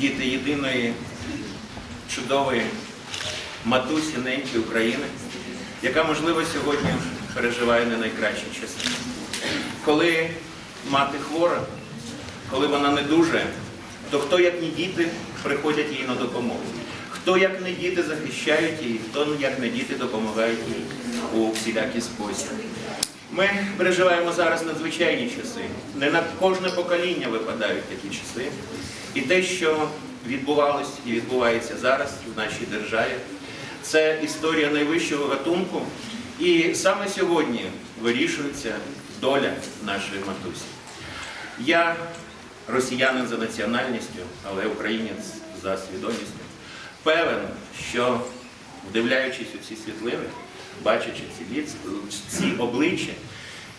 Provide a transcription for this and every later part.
діти єдиної чудової матусі неньки України, яка, можливо, сьогодні переживає не найкращі часи. Коли мати хвора, коли вона не дуже, то хто, як не діти, приходять їй на допомогу. Хто, як не діти, захищають її, хто, як не діти, допомагають їй у всілякий спосіб. Ми переживаємо зараз надзвичайні часи. Не на кожне покоління випадають такі часи. І те, що відбувалось і відбувається зараз в нашій державі, це історія найвищого гатунку. І саме сьогодні вирішується доля нашої матусі. Я росіянин за національністю, але українець за свідомістю. Певен, що вдивляючись у ці світлини, бачачи ці, ліц, ці обличчя,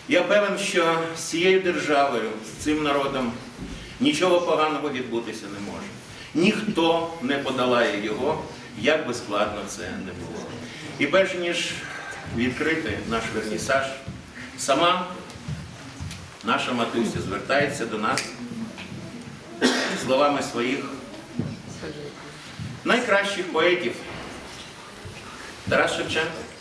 я певен, що з цією державою, з цим народом нічого поганого відбутися не може. Ніхто не подолає його, як би складно це не було. І перш ніж відкрити наш вернісаж, сама наша матуся звертається до нас словами своїх найкращих поетів. Тарас Шевченко.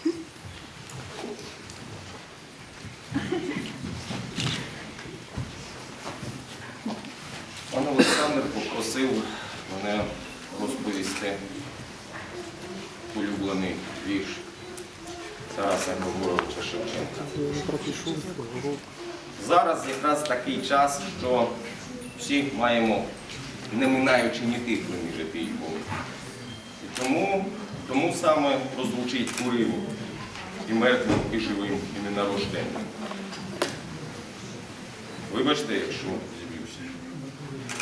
Пан Олександр попросив мене розповісти улюблений вірш Тараса Григоровича Шевченка. Зараз якраз такий час, що всі маємо, не минаючи ні тихлими жити його. І тому, тому саме прозвучить уривок і мертвим, і живим, і ненарожденним. Вибачте, якщо.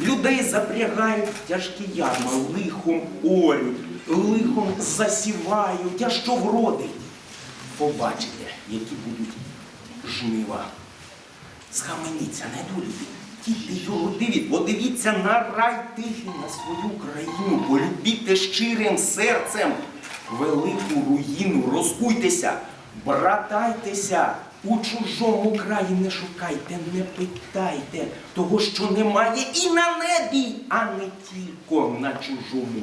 Людей запрягають в тяжкі ярма, лихом орють, лихом засівають, а що вродить? Побачите, які будуть жнива. Схаменіться, недолюбі. Діти його дивіть, подивіться на рай тихий, на свою країну, полюбіте щирим серцем велику руїну, розкуйтеся, братайтеся, у чужому краї не шукайте, не питайте того, що немає і на небі, а не тільки на чужому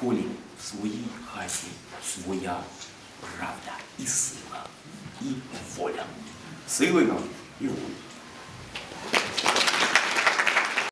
полі. В своїй хаті своя правда і сила, і воля. Сили нам і воля.